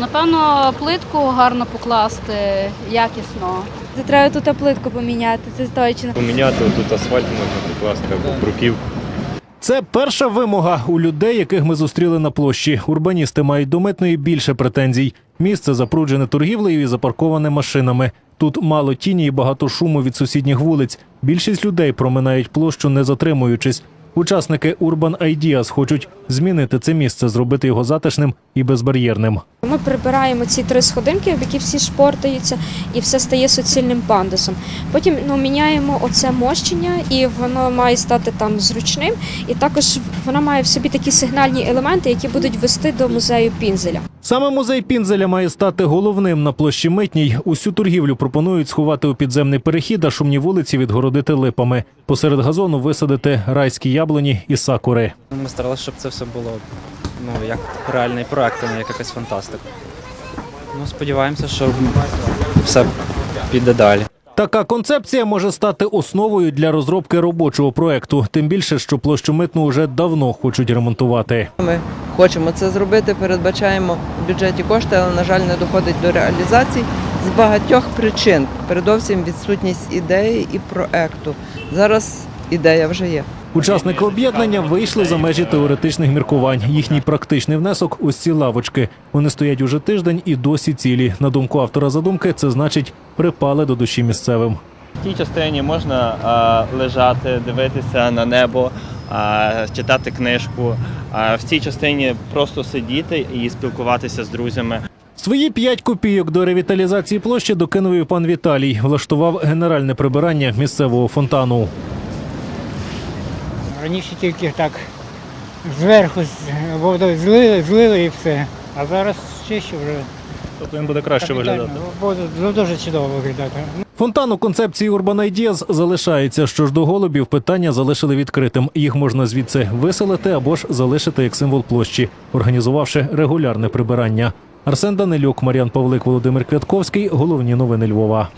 Напевно, плитку гарно покласти, якісно. Це треба тут плитку поміняти, це точно. Поміняти тут асфальт можна покласти або бруківку. Це перша вимога у людей, яких ми зустріли на площі. Урбаністи мають до митної більше претензій. Місце запруджене торгівлею і запарковане машинами. Тут мало тіні і багато шуму від сусідніх вулиць. Більшість людей проминають площу, не затримуючись. Учасники Urban Ideas хочуть змінити це місце, зробити його затишним і безбар'єрним. Ми прибираємо ці три сходинки, об які всі шпортаються, і все стає суцільним пандусом. Потім ну, міняємо оце мощення, і воно має стати там зручним. І також воно має в собі такі сигнальні елементи, які будуть вести до музею Пінзеля. Саме музей Пінзеля має стати головним на площі Митній. Усю торгівлю пропонують сховати у підземний перехід, а шумні вулиці відгородити липами. Посеред газону висадити райські яблуні і сакури. Ми старалися, щоб це все було ну, як реальний проект, а не як якась фантастика. Ну, сподіваємося, що все піде далі. Така концепція може стати основою для розробки робочого проекту. Тим більше, що площу митну вже давно хочуть ремонтувати. Ми хочемо це зробити, передбачаємо в бюджеті кошти, але, на жаль, не доходить до реалізації з багатьох причин. Передовсім відсутність ідеї і проекту. Зараз ідея вже є. Учасники об'єднання вийшли за межі теоретичних міркувань. Їхній практичний внесок ось ці лавочки. Вони стоять уже тиждень і досі цілі. На думку автора задумки, це значить припали до душі місцевим. В тій частині можна а, лежати, дивитися на небо, а, читати книжку. А в цій частині просто сидіти і спілкуватися з друзями. Свої п'ять копійок до ревіталізації площі докинув і пан Віталій. Влаштував генеральне прибирання місцевого фонтану. Раніше тільки так зверху з- водою злили, злили і все. А зараз ще ще вже Тобто він буде краще капітально. Буде ну, дуже чудово виглядати. Фонтан у концепції Urban Ideas залишається. Що ж до голубів, питання залишили відкритим. Їх можна звідси виселити або ж залишити як символ площі, організувавши регулярне прибирання. Арсен Данилюк, Мар'ян Павлик, Володимир Квятковський. Головні новини Львова.